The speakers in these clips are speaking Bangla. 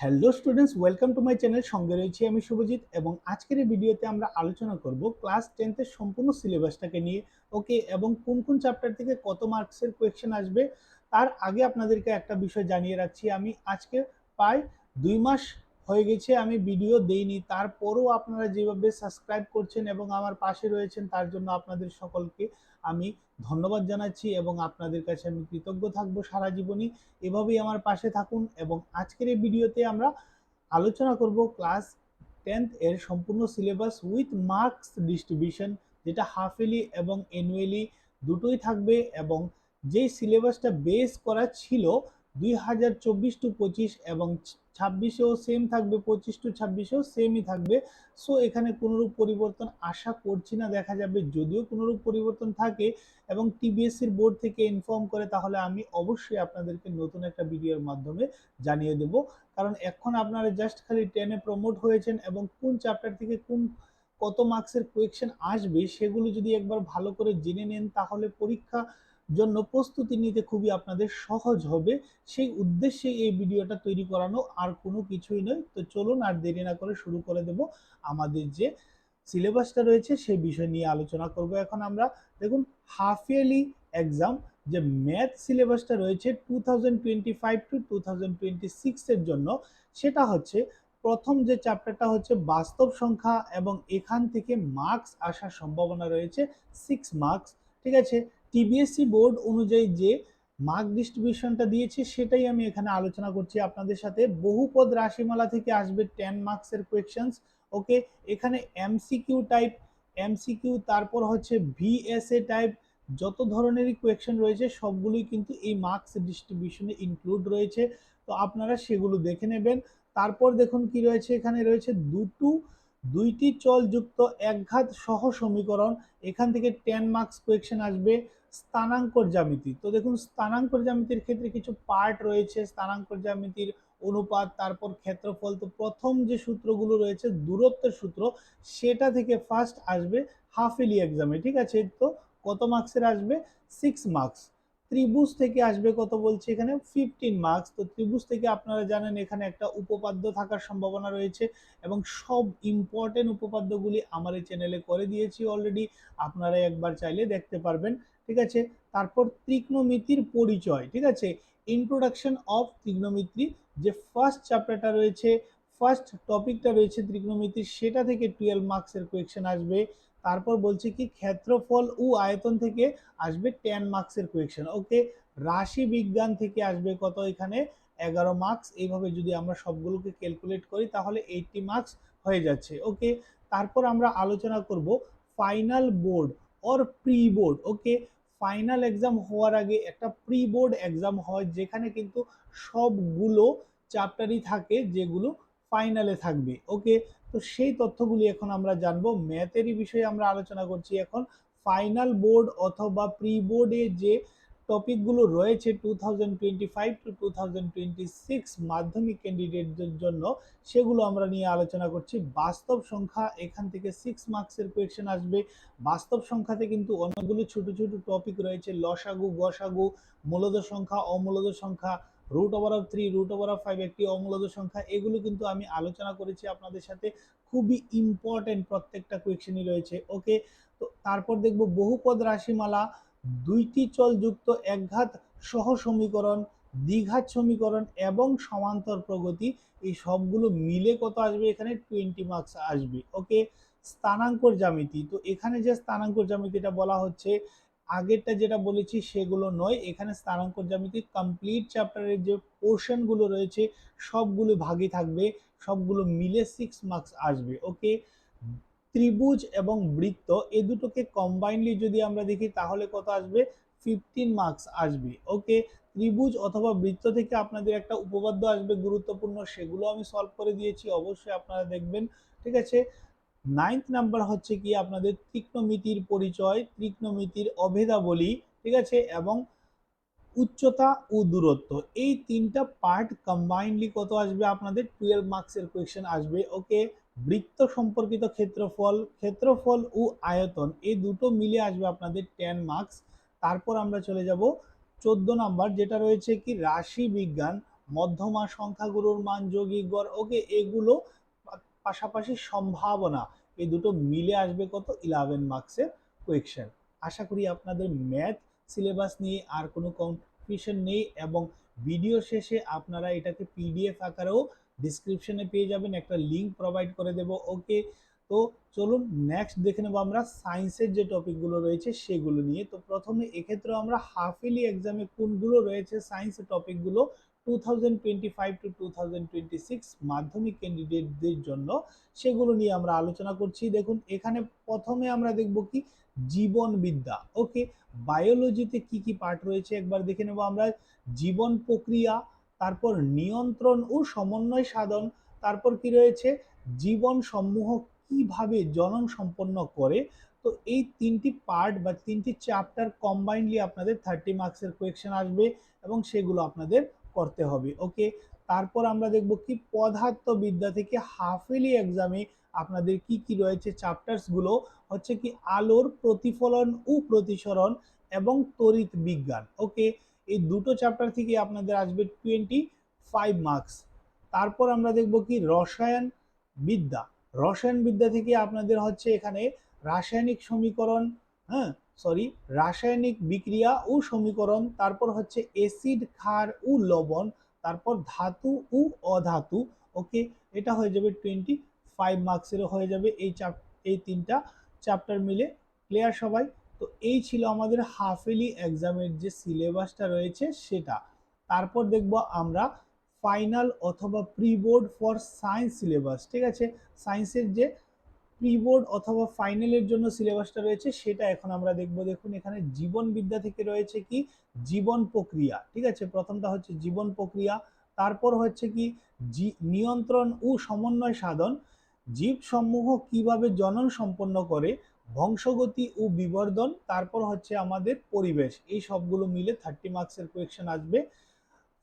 Hello students welcome to my channel সঙ্গে রয়েছি আমি শুভজিৎ, এবং আজকের এই ভিডিওতে আমরা আলোচনা করব ক্লাস টেন্থের সম্পূর্ণ সিলেবাসটাকে নিয়ে ওকে এবং কোন কোন চ্যাপ্টার থেকে কত মার্কসের কোয়েশ্চেন আসবে, তার আগে আপনাদেরকে একটা বিষয় জানিয়ে রাখছি, আমি আজকে প্রায় দুই মাস হয়ে গেছে আমি ভিডিও দেইনি, তারপরও আপনারা যেভাবে সাবস্ক্রাইব করছেন এবং আমার পাশে রয়েছেন, তার জন্য আপনাদের সকলকে আমি ধন্যবাদ জানাচ্ছি এবং আপনাদের কাছে আমি কৃতজ্ঞ থাকব সারা জীবনই। এভাবেই আমার পাশে থাকুন এবং আজকের এই ভিডিওতে আমরা আলোচনা করব ক্লাস টেন্থ এর সম্পূর্ণ সিলেবাস উইথ মার্কস ডিস্ট্রিবিউশন, যেটা হাফ ইয়ারলি এবং অ্যানুয়ালি দুটোই থাকবে এবং যেই সিলেবাসটা বেস করা ছিল দুই হাজার চব্বিশ টু পঁচিশ এবং ছাব্বিশেও সেম থাকবে, পঁচিশ টু ছাব্বিশেও সেমই থাকবে। সো এখানে কোনোরূপ পরিবর্তন আশা করছি না, দেখা যাবে যদিও কোনোরূপ পরিবর্তন থাকে এবং টিবিএসসির বোর্ড থেকে ইনফর্ম করে, তাহলে আমি অবশ্যই আপনাদেরকে নতুন একটা ভিডিওর মাধ্যমে জানিয়ে দেব। কারণ এখন আপনারা জাস্ট খালি টেনে প্রমোট হয়েছেন এবং কোন চ্যাপ্টার থেকে কোন কত মার্কসের কোয়েকশন আসবে, সেগুলো যদি একবার ভালো করে জেনে নেন, তাহলে পরীক্ষা জন্য প্রস্তুতি নিতে খুবই আপনাদের সহজ হবে। সেই উদ্দেশ্যে এই ভিডিওটা তৈরি করানো আর কোনো কিছুই নয়। তো চলুন আর দেরি না করে শুরু করে দেব। আমাদের যে সিলেবাসটা রয়েছে সেই বিষয় নিয়ে আলোচনা করব। এখন আমরা দেখুন হাফ ইয়ারলি এক্সাম যে ম্যাথ সিলেবাসটা রয়েছে two thousand twenty five to two thousand twenty সিক্সের জন্য, সেটা হচ্ছে প্রথম যে চ্যাপ্টারটা হচ্ছে বাস্তব সংখ্যা এবং এখান থেকে মার্কস আসার সম্ভাবনা রয়েছে সিক্স মার্কস ঠিক আছে? টিবিএসসি বোর্ড অনুযায়ী যে মার্ক ডিস্ট্রিবিউশনটা দিয়েছে, সেটাই আমি এখানে আলোচনা করছি আপনাদের সাথে। বহুপদ রাশিমালা থেকে আসবে টেন মার্কসের কোয়েকশনস ওকে এখানে এমসিকিউ টাইপ এমসিকিউ তারপর হচ্ছে ভিএসএ টাইপ যত ধরনেরই কোয়েকশন রয়েছে, সবগুলোই কিন্তু এই মার্কস ডিস্ট্রিবিউশনে ইনক্লুড রয়েছে। তো আপনারা সেগুলো দেখে নেবেন। তারপর দেখুন কি রয়েছে, এখানে রয়েছে দুটো, দুইটি চলযুক্ত একঘাত সহ সমীকরণ। এখান থেকে টেন মার্কস কোয়েকশন আসবে। স্থানাঙ্কর জ্যামিতি। তো দেখুন, স্থানাঙ্কর জ্যামিতির ক্ষেত্রে কিছু পার্ট রয়েছে। স্থানাঙ্কর জ্যামিতির অনুপাত, তারপর ক্ষেত্রফল। তো প্রথম যে সূত্রগুলো রয়েছে, দূরত্বের সূত্র, সেটা থেকে ফার্স্ট আসবে হাফ এলি এক্সামে ঠিক আছে? তো কত মার্কসের আসবে? সিক্স মার্কস ত্রিভুজ থেকে আসবে কত বলছে এখানে? ফিফটিন মার্কস তো ত্রিভুজ থেকে আপনারা জানেন এখানে একটা উপপাদ্য থাকার সম্ভাবনা রয়েছে এবং সব ইম্পর্টেন্ট উপপাদ্যগুলি আমার এই চ্যানেলে করে দিয়েছি অলরেডি আপনারা একবার চাইলে দেখতে পারবেন, ঠিক আছে? তারপর ত্রিকোণমিতির পরিচয়, ঠিক আছে? ইন্ট্রোডাকশন অফ ত্রিকোণমিতি, যে ফার্স্ট চ্যাপ্টারটা রয়েছে ফার্স্ট টপিকটা রয়েছে ত্রিকোণমিতির, সেটা থেকে টুয়েলভ মার্কসের কোয়েকশন আসবে। তারপর বলছে কি, ক্ষেত্রফল ও আয়তন থেকে আসবে টেন মার্কসের কোয়েকশন ওকে রাশি বিজ্ঞান থেকে আসবে কত এখানে? এগারো মার্কস এইভাবে যদি আমরা সবগুলোকে ক্যালকুলেট করি, তাহলে এইটটি মার্কস হয়ে যাচ্ছে। ওকে তারপর আমরা আলোচনা করব final board or pre board okay final exam হওয়ার আগে একটা প্রি বোর্ড এক্সাম হয়, যেখানে কিন্তু সবগুলো চ্যাপ্টারই থাকে, যেগুলো ফাইনালে থাকবে। ওকে তো সেই তথ্যগুলি এখন আমরা জানব। ম্যাথেরই বিষয়ে আমরা আলোচনা করছি এখন। ফাইনাল বোর্ড অথবা প্রি বোর্ডে যে টপিকগুলো রয়েছে two thousand twenty five to two thousand twenty six মাধ্যমিক ক্যান্ডিডেটদের জন্য, সেগুলো আমরা নিয়ে আলোচনা করছি। বাস্তব সংখ্যা, এখান থেকে সিক্স মার্কসের কোয়েকশন আসবে। বাস্তব সংখ্যাতে কিন্তু অনেকগুলো ছোট ছোট টপিক রয়েছে। লসাগু, গসাগু মূলদ সংখ্যা অমূলদ সংখ্যা root over of three root over of five একটি অমূলদ সংখ্যা। এগুলো কিন্তু আমি আলোচনা করেছি আপনাদের সাথে। খুবই ইম্পর্টেন্ট প্রত্যেকটা কোয়েকশনই রয়েছে ওকে তো তারপর দেখব বহুপদ রাশিমালা, দুইটি চলযুক্ত একঘাত সহ সমীকরণ, দ্বিঘাত সমীকরণ এবং সমান্তর প্রগতি। এই সবগুলো মিলে কত আসবে এখানে? টোয়েন্টি মার্কস আসবে ওকে স্থানাঙ্কর জ্যামিতি। তো এখানে যে স্থানাঙ্কর জ্যামিতিটা বলা হচ্ছে আগেরটা যেটা বলেছি সেগুলো নয়। এখানে স্থানাঙ্কর জ্যামিতি কমপ্লিট চ্যাপ্টারের যে পোর্শনগুলো রয়েছে, সবগুলো ভাগে থাকবে, সবগুলো মিলে সিক্স মার্কস আসবে ওকে ত্রিভুজ এবং বৃত্ত, এ দুটোকে কম্বাইনলি যদি আমরা দেখি, তাহলে কত আসবে? ফিফটিন মার্কস আসবে ওকে ত্রিভুজ অথবা বৃত্ত থেকে আপনাদের একটা উপপাদ্য আসবে গুরুত্বপূর্ণ, সেগুলো আমি সলভ করে দিয়েছি, অবশ্যই আপনারা দেখবেন, ঠিক আছে? নাইন্থ নাম্বার হচ্ছে কি আপনাদের ত্রিকোণমিতির পরিচয় ত্রিকোণমিতির অভেদাবলী, ঠিক আছে? এবং উচ্চতা ও দূরত্ব। এই তিনটা পার্ট কম্বাইন্ডলি কত আসবে আপনাদের? টুয়েলভ মার্কসের কোয়েশ্চেন আসবে। ওকে? বৃত্ত সম্পর্কিত ক্ষেত্রফল ক্ষেত্রফল ও আয়তন, এই দুটো মিলে আসবে আপনাদের টেন মার্কস তারপর আমরা চলে যাব চোদ্দ নাম্বার যেটা রয়েছে কি রাশি বিজ্ঞান, মধ্যমা সংখ্যাগুলোর মান যৌগিক গড়, ওকে? এগুলো পাশাপাশি সম্ভাবনা। এই দুটো মিলে আসবে কত? ইলেভেন মার্কসের কোয়েকশন আশা করি আপনাদের ম্যাথ সিলেবাস নিয়ে আর কোনো কনফিউশন নেই এবং ভিডিও শেষে আপনারা এটাকে পিডিএফ আকারেও ডিসক্রিপশনে পেয়ে যাবেন, একটা লিংক প্রোভাইড করে দেব। ওকে তো চলুন নেক্সট দেখে নেব আমরা সায়েন্সের যে টপিকগুলো রয়েছে সেগুলো নিয়ে। তো প্রথমে এক্ষেত্রে আমরা হাফেলি এক্সামে কোনগুলো রয়েছে? সায়েন্সের টপিকগুলো two thousand twenty five to two thousand twenty six মাধ্যমিক ক্যান্ডিডেটদের জন্য সেগুলো নিয়ে আমরা আলোচনা করছি। দেখুন, এখানে প্রথমে আমরা দেখব কি? জীবনবিদ্যা। ওকে বায়োলজিতে কি কি পার্ট রয়েছে? একবার দেখে নেব আমরা। জীবন প্রক্রিয়া, তারপর নিয়ন্ত্রণ ও সমন্বয় সাধন, তারপর কি রয়েছে? জীবন সমূহ কীভাবে জনন সম্পন্ন করে? তো এই তিনটি পার্ট বা তিনটি চ্যাপ্টার কম্বাইনলি আপনাদের থার্টি মার্কসের কোয়েকশন আসবে এবং সেগুলো আপনাদের করতে হবে ওকে তারপর আমরা দেখব কি পদার্থবিদ্যা থেকে হাফেলি এক্সামে আপনাদের কি কি রয়েছে চ্যাপ্টার্সগুলো হচ্ছে কি আলোর প্রতিফলন ও প্রতিসরণ এবং তড়িৎ বিজ্ঞান ওকে এই দুটো চ্যাপ্টার থেকে আপনাদের আসবে টোয়েন্টি ফাইভ মার্কস তারপর আমরা দেখব কি রসায়ন বিদ্যা। রসায়ন বিদ্যা থেকে আপনাদের হচ্ছে এখানে রাসায়নিক সমীকরণ হ্যাঁ? সরি, রাসায়নিক বিক্রিয়া ও সমীকরণ, তারপর হচ্ছে অ্যাসিড, ক্ষার ও লবণ, তারপর ধাতু ও অধাতু, ওকে? এটা হয়ে যাবে টোয়েন্টি ফাইভ মার্কসেরও হয়ে যাবে এই চাপ, এই তিনটা চ্যাপ্টার মিলে। ক্লিয়ার সবাই? তো এই ছিল আমাদের হাফেলি এক্সামের যে সিলেবাসটা রয়েছে সেটা। তারপর দেখব আমরা ফাইনাল অথবা pre board for science syllabus ঠিক আছে? সায়েন্সের যে প্রি বোর্ড অথবা ফাইনালের জন্য সিলেবাসটা রয়েছে, সেটা এখন আমরা দেখব। দেখুন, এখানে জীবন বিদ্যা থেকে রয়েছে কি? জীবন প্রক্রিয়া, ঠিক আছে? প্রথমটা হচ্ছে জীবন প্রক্রিয়া, তারপর হচ্ছে কি? নিয়ন্ত্রণ ও সমন্বয় সাধন, জীবসমূহ কীভাবে জনন সম্পন্ন করে বংশগতি ও বিবর্ধন, তারপর হচ্ছে আমাদের পরিবেশ। এই সবগুলো মিলে থার্টি মার্কসের কোয়েকশন আসবে।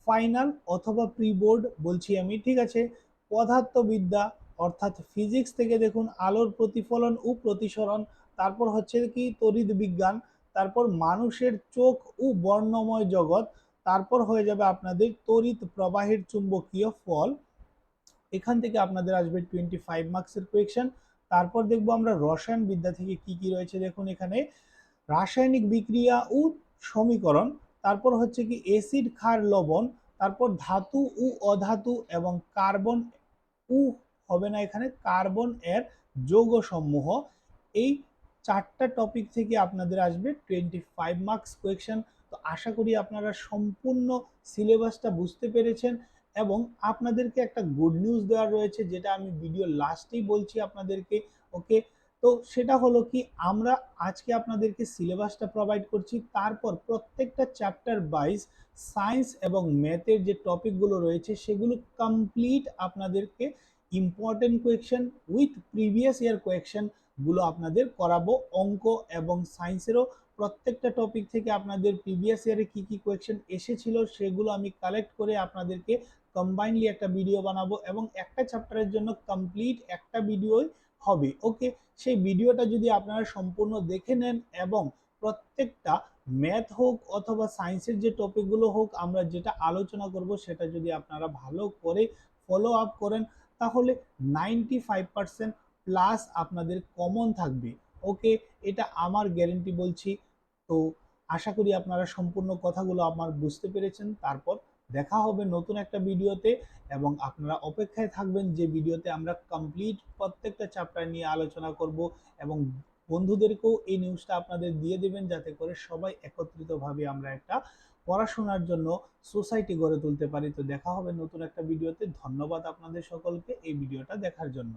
ফাইনাল অথবা প্রি বোর্ড বলছি আমি, ঠিক আছে? পদার্থবিদ্যা অর্থাৎ ফিজিক্স থেকে দেখুন আলোর প্রতিফলন ও প্রতিসরণ, তারপর হচ্ছে কি তড়িৎ বিজ্ঞান, তারপর মানুষের চোখ ও বর্ণময় জগৎ, তারপর হয়ে যাবে আপনাদের তড়িৎ প্রবাহের চুম্বকীয় ফল। এখান থেকে আপনাদের আসবে টোয়েন্টি ফাইভ মার্কসের কোয়েকশন তারপর দেখব আমরা রসায়ন বিদ্যা থেকে কি কি রয়েছে দেখুন এখানে। রাসায়নিক বিক্রিয়া ও সমীকরণ, তারপর হচ্ছে কি অ্যাসিড ক্ষার, লবণ, তারপর ধাতু ও অধাতু এবং কার্বন উ হবে না এখানে। কার্বন এর যৌগসমূহ, এই চারটা টপিক থেকে আপনাদের আসবে টোয়েন্টি ফাইভ মার্কস কোয়েকশন তো আশা করি আপনারা সম্পূর্ণ সিলেবাসটা বুঝতে পেরেছেন এবং আপনাদেরকে একটা গুড নিউজ দেওয়া রয়েছে, যেটা আমি ভিডিও লাস্টেই বলছি আপনাদেরকে ওকে তো সেটা হলো কি, আমরা আজকে আপনাদেরকে সিলেবাসটা প্রোভাইড করছি। তারপর প্রত্যেকটা চ্যাপ্টার ওয়াইজ সায়েন্স এবং ম্যাথের যে টপিকগুলো রয়েছে, সেগুলো কমপ্লিট আপনাদেরকে important question with previous year কোয়েকশনগুলো আপনাদের করাবো অঙ্ক এবং সায়েন্সেরও প্রত্যেকটা টপিক থেকে আপনাদের প্রিভিয়াস ইয়ারে কি কি কোয়েকশন এসেছিল সেগুলো আমি কালেক্ট করে আপনাদেরকে কম্বাইনলি একটা ভিডিও বানাবো এবং একটা চ্যাপ্টারের জন্য কমপ্লিট একটা ভিডিওই হবে ওকে সেই ভিডিওটা যদি আপনারা সম্পূর্ণ দেখে নেন এবং প্রত্যেকটা ম্যাথ হোক অথবা সায়েন্সের যে টপিকগুলো হোক আমরা যেটা আলোচনা করব সেটা যদি আপনারা ভালো করে ফলো আপ করেন তাহলে নাইনটি ফাইভ পার্সেন্ট প্লাস আপনাদের কমন থাকবে। ওকে এটা আমার গ্যারেন্টি বলছি। তো আশা করি আপনারা সম্পূর্ণ কথাগুলো আমার বুঝতে পেরেছেন। তারপর দেখা হবে নতুন একটা ভিডিওতে এবং আপনারা অপেক্ষায় থাকবেন যে ভিডিওতে আমরা কমপ্লিট প্রত্যেকটা চ্যাপ্টার নিয়ে আলোচনা করব এবং বন্ধুদেরকেও এই নিউজটা আপনাদের দিয়ে দেবেন যাতে করে সবাই একত্রিতভাবে আমরা একটা পড়াশোনার জন্য সোসাইটি গড়ে তুলতে পারি। তো দেখা হবে নতুন একটা ভিডিওতে ধন্যবাদ আপনাদের সকলকে এই ভিডিওটা দেখার জন্য।